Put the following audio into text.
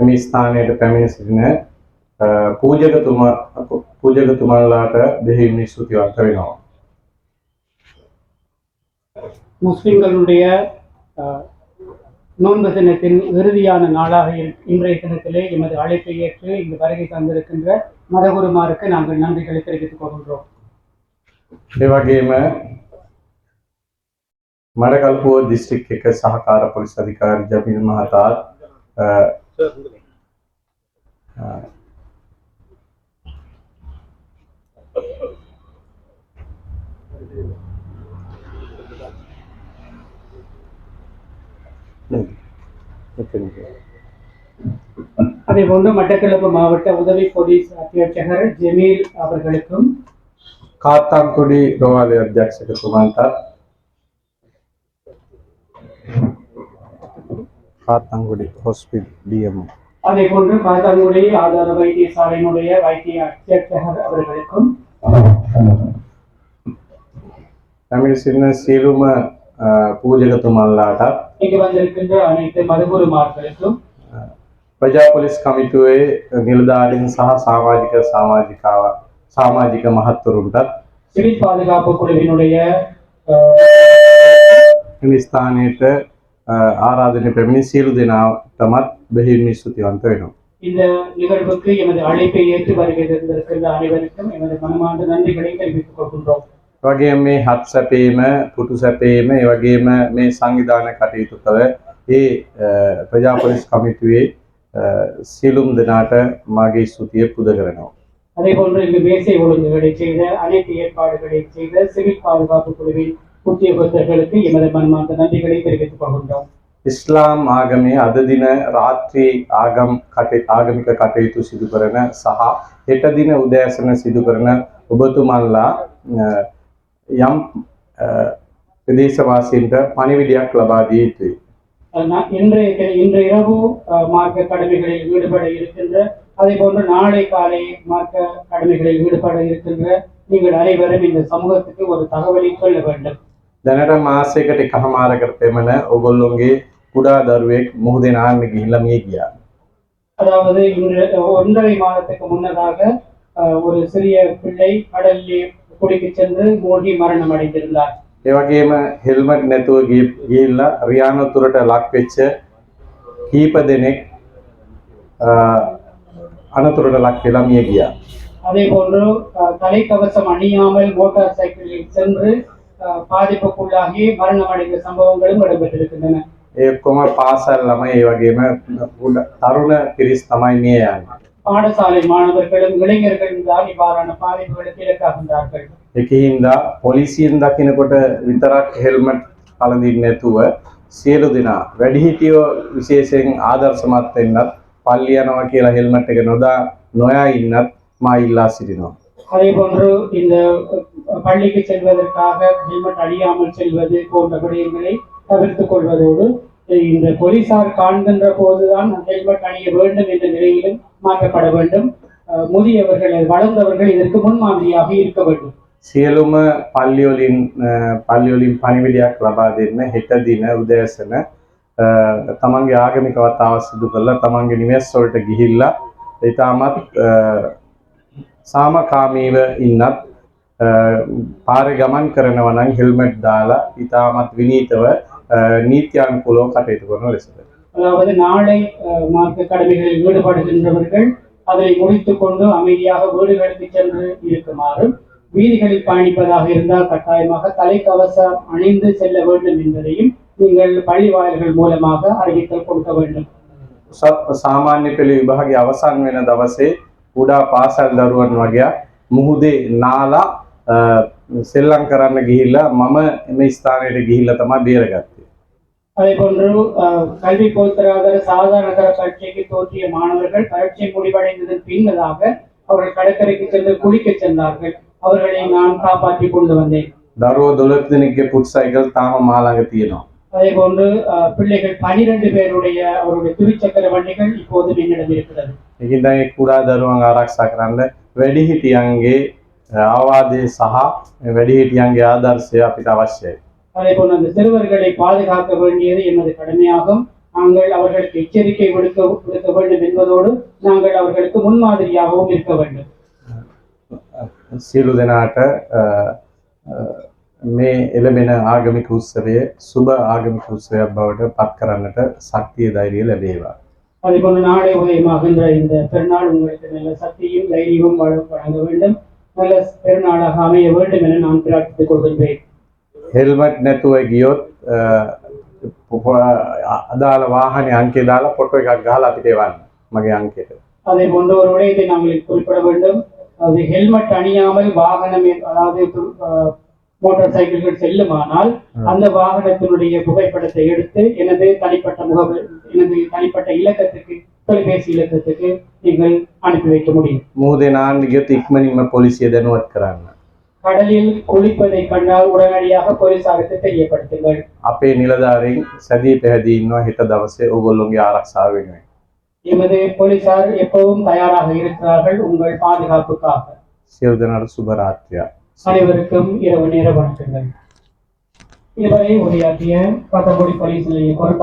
මේ ස්ථානයට පැමිණ සිටින අ, පූජකතුමා පූජකතුමාලාට දෙහිමින් ස්තුතිවන්ත වෙනවා. முஸ்லிம்களுடைய அஹ், நோன்பு தினத்தின் இறுதியான நாளாக இரு- இன்றைய தினத்திலே எமது அழைப்பை ஏற்று இங்கு வருகை தந்திருக்கின்ற மதகுருமாருக்கு நாங்கள் நன்றிகளை தெரிவித்துக் கொள்கின்றோம் ඒ වගේම මඩකල්පුව දිස්ත්‍රික් එක සහකාර පොලිස් අධිකාරි ජමිල් මහතාත් අ, අ, ம். එතනද? அதை போன்று மட்டக்களப்பு மாவட்ட உதவி போலீஸ் அத்தியட்சகர் ஜெமீல் அவர்களுக்கும் காத்தாங்குடி ரோவாலி அத்தியட்சகர் சுமந்தார் காத்தாங்குடி ஹாஸ்பிட்டல் டிஎம்ஓ அதே போன்று காத்தாங்குடி ஆதார வைத்தியசாலையினுடைய வைத்திய அத்தியட்சகர் அவர்களுக்கும் தமிழிசின சீரும பூஜகத்தும் அல்லாதா இங்கு வந்திருக்கின்ற அனைத்து மதுகுருமார்களுக்கும் ಪ್ರಜಾ ಪೊಲೀಸ್ ಕಮಿಟಿಯೇ ನಿಲುದಾರಿನ ಸಹ ಸಾಮಾಜಿಕ ಸಾಮಾಜಿಕ ಸಾಮಾಜಿಕ ಮಹತ್ವರುಂಟ ಸಿವಿಲ್ ಪಾದುಗಾಪು ಕುಳುವಿನುடைய ಸ್ಥಾನೇಟ එම ස්ථානයට අ, ආරාධනය පැමිණි සියලු දෙනාටමත් බෙහිමින් ස්තුතිවන්ත වෙනවා. இந்த நிகழ்வுக்கு எமது அழைப்பை ஏற்று வருகை தந்திருக்கின்ற அனைவருக்கும் எமது மனமார்ந்த நன்றிகளை தெரிவித்துக் கொள்கின்றோம் වගේ මේ හත් සැපේම පුටු සැපේම ඒ වගේම මේ සංවිධාන කටයුතු කළ ඒ අ, ප්‍රජා පොලිස් කමිටුවේ අ, සියලුම් දෙනාට මගේ ස්තුතිය පුද කරනවා. அதே போன்று இங்கு மேசை ஒழுங்குகளை செய்த அனைத்து ஏற்பாடுகளை செய்த சிவில் பாதுகாப்பு குழுவின் உத்தியோகஸ்தர்களுக்கு எமது மனமார்ந்த நன்றிகளை தெரிவித்துக் கொள்கின்றோம். ಇಸ್ಲಾಂ ಆಗಮೆ ಅದಿನ ರಾತ್ರಿ ಆಗಮ್ ಕಟೆ ಆಗಮಿಕ ಕಟೆಯಿತು ಸಿದುಕರನ ಸಹ ಹೆಟದಿನ ಉದಯಾಸನ ಸಿದುಕರನ ಒಬ್ಬತು ಮಲ್ಲ ಯಂ பிரதேசவாசின்ற பணிவிடையாக லபாதியிற்று இன்றைய இன்று இரவு மார்க்க கடமைகளில் ஈடுபட இருக்கின்ற அதே போன்று நாளை காலை மார்க்க கடமைகளில் ஈடுபட இருக்கின்ற நீங்கள் அனைவரும் இந்த சமூகத்துக்கு ஒரு தகவலை சொல்ல வேண்டும். දැනට මාසයකට එකහමාරකට පෙමණ ඔගොල්ලොන්ගේ කුඩා දරුවෙක් මුහුදේ නාන්න ගිහිල්ලා මිය ගියා. அதாவது இன்று ஒன்றரை மாதத்துக்கு முன்னதாக அஹ், ஒரு சிறிய பிள்ளை கடலில் குடிக்கு சென்று மூழ்கி மரணம் அடைந்திருந்தார் ඒ වගේම හෙල්මට් නැතුව ගිය- ගිහිල්ලා රියානතුරට ලක් වෙච්ච කීප දෙනෙක් අ, අනතුරට ලක් වෙලා මිය ගියා. அதே போன்று அஹ், தலைக்கவசம் அணியாமல் மோட்டார் சைக்கிளில் சென்று அஹ், பாதிப்புக்குள்ளாகி மரணம் அடைந்த சம்பவங்களும் இடம்பெற்றிருக்கின்றன ඒ ඔක්කොම පාසල් ළමයි ඒ වගේම උඩ- තරුණ පිරිස් තමයි මිය යන්නේ. பாடசாலை மாணவர்களும் இளைஞர்களும் தான் இவ்வாறான பாதிப்புகளுக்கு இலக்காகின்றார்கள் ඒකේ හින්දා පොලිසියෙන් දකිනකොට විතරක් හෙල්මට් පළඳින්න නැතුව සියලු දෙනා වැඩිහිටියෝ විශේෂයෙන් ආදර්ශමත් වෙන්නත් පල්ලි යනවා කියලා හෙල්මට් එක නොදා නොයා ඉන්නත් මා ඉල්ලා සිටිනවා. அதே போன்று இந்த அஹ், பள்ளிக்கு செல்வதற்காக ஹெல்மெட் அணியாமல் செல்வது போன்ற விடயங்களை தவிர்த்துக் கொள்வதோடு இந்த போலீசார் காண்கின்ற போதுதான் ஹெல்மெட் அணிய வேண்டும் என்ற நிலையிலும் மாற்றப்பட வேண்டும் அஹ், முதியவர்கள் வளர்ந்தவர்கள் இதற்கு முன்மாதிரியாக இருக்க வேண்டும் සියලුම පල්ලිවලින් පල්ලිවලින් පණිවිඩයක් ලබා දෙන්න හෙට දින උදෑසන අ, තමන්ගේ ආගමික වතාව සිදු කරලා තමන්ගේ නිවෙස් වලට ගිහිල්ලා ඉතාමත් අ, සාමකාමීව ඉන්නත් අ, පාරේ ගමන් කරනවා නම් හෙල්මට් දාලා ඉතාමත් විනීතව අ, නීත්‍යානුකූලව කටයුතු කරන ලෙසට. அதாவது நாளை அஹ், மார்க்க கடமைகளில் ஈடுபடுகின்றவர்கள் அதை முடித்துக் கொண்டு அமைதியாக வீடுகளுக்கு சென்று இருக்குமாறும் வீதிகளில் பயணிப்பதாக இருந்தால் கட்டாயமாக தலைக்கவசம் அணிந்து செல்ல வேண்டும் என்பதையும் நீங்கள் பள்ளி வாயில்கள் மூலமாக அறிவித்தல் கொடுக்க வேண்டும் උසස් සාමාන්‍ය පෙළ විභාගය අවසන් වෙන දවසේ කුඩා පාසල් දරුවන් වගේ මුහුදේ නාලා අ, සෙල්ලම් කරන්න ගිහිල්ලා මම එම ස්ථානයට ගිහිල්ලා තමයි බේරගත්තේ. அதே போன்று அஹ், கல்வி பொதுத்தராதர சாதாரண தர பரீட்சைக்கு தோற்றிய மாணவர்கள் பரீட்சை முடிவடைந்ததன் பின்னதாக அவர்கள் கடற்கரைக்கு சென்று குளிக்க சென்றார்கள் அவர்களை நான் காப்பாற்றி கொண்டு வந்தேன் දරුවෝ 12 දෙනෙක්ගේ පුට් සයිකල් තාම මා ළඟ තියෙනවා. அதே போன்று அஹ், பிள்ளைகள் பனிரெண்டு பேருடைய அவருடைய துவிச்சக்கர வண்டிகள் இப்போது என்னிடம் இருக்கிறது ඒකින් දැන් ඒ කුඩා දරුවන් ආරක්ෂා කරන්න වැඩිහිටියන්ගේ අ, ආවාදය සහ වැඩිහිටියන්ගේ ආදර්ශය අපිට අවශ්‍යයි. அதே போன்று அந்த சிறுவர்களை பாதுகாக்க வேண்டியது எனது கடமையாகும் நாங்கள் அவர்களுக்கு எச்சரிக்கை விடுக்க விடுக்க வேண்டும் என்பதோடு நாங்கள் அவர்களுக்கு முன்மாதிரியாகவும் இருக்க வேண்டும் සියලු දෙනාට අ, අ, මේ එළබෙන ආගමික උත්සවය සුබ ආගමික උත්සවයක් බවට පත් කරන්නට ශක්තිය ධෛර්යය ලැබේවා. அதே போல நாளை உதயமாகின்ற இந்த பெருநாள் உங்களுக்கு நல்ல சக்தியும் தைரியமும் வழ- வழங்க வேண்டும் நல்ல பெருநாளாக அமைய வேண்டும் என நான் பிரார்த்தித்துக் கொள்கின்றேன். ಹೆಲ್ಮೆಟ್ ನೆತ್ತುವಗಿಯೋತ್ ಅದಾಲ ವಾಹನೆ ಅಂಕೆ ದಾಲ ಪೊಟ್ಟೋಗಿ ಗಾಲ ಹಾಕಿದ್ದೇವಾನ ಮಗೆ அதை போன்ற ஒரு விடயத்தை நாங்கள் குறிப்பிட வேண்டும். அது ஹெல்மெட் அணியாமல் வாகனம் அதாவது மோட்டார் சைக்கிள்கள் செல்லுமானால் அந்த வாகனத்தினுடைய புகைப்படத்தை எடுத்து எனது தனிப்பட்ட முகவரி எனது தனிப்பட்ட இலக்கத்துக்கு தொலைபேசி இலக்கத்துக்கு நீங்கள் அனுப்பி வைக்க முடியும் මුහුදේ නාන්න ගියොත් ඉක්මනින්ම පොලිසිය දැනුවත් කරන්න. கடலில் குளிப்பதை கண்டால் உடனடியாக போலீசாருக்கு தெரியப்படுத்துங்கள் අපේ නිලධාරීන් සැදී පැහැදී ඉන්නවා හෙට දවසේ ඔයගොල්ලොන්ගේ ආරක්ෂාව වෙනුවෙන්. எமது போலீசார் எப்பவும் தயாராக இருக்கிறார்கள் உங்கள் பாதுகாப்புக்காக සියලු දෙනාට සුබ රාත්‍රියක්. அனைவருக்கும் இரவு நேர வணக்கங்கள் இதுவரை உரையாற்றிய பத்தங்குடி போலீஸ் நிலைய பொறுப்பாளர்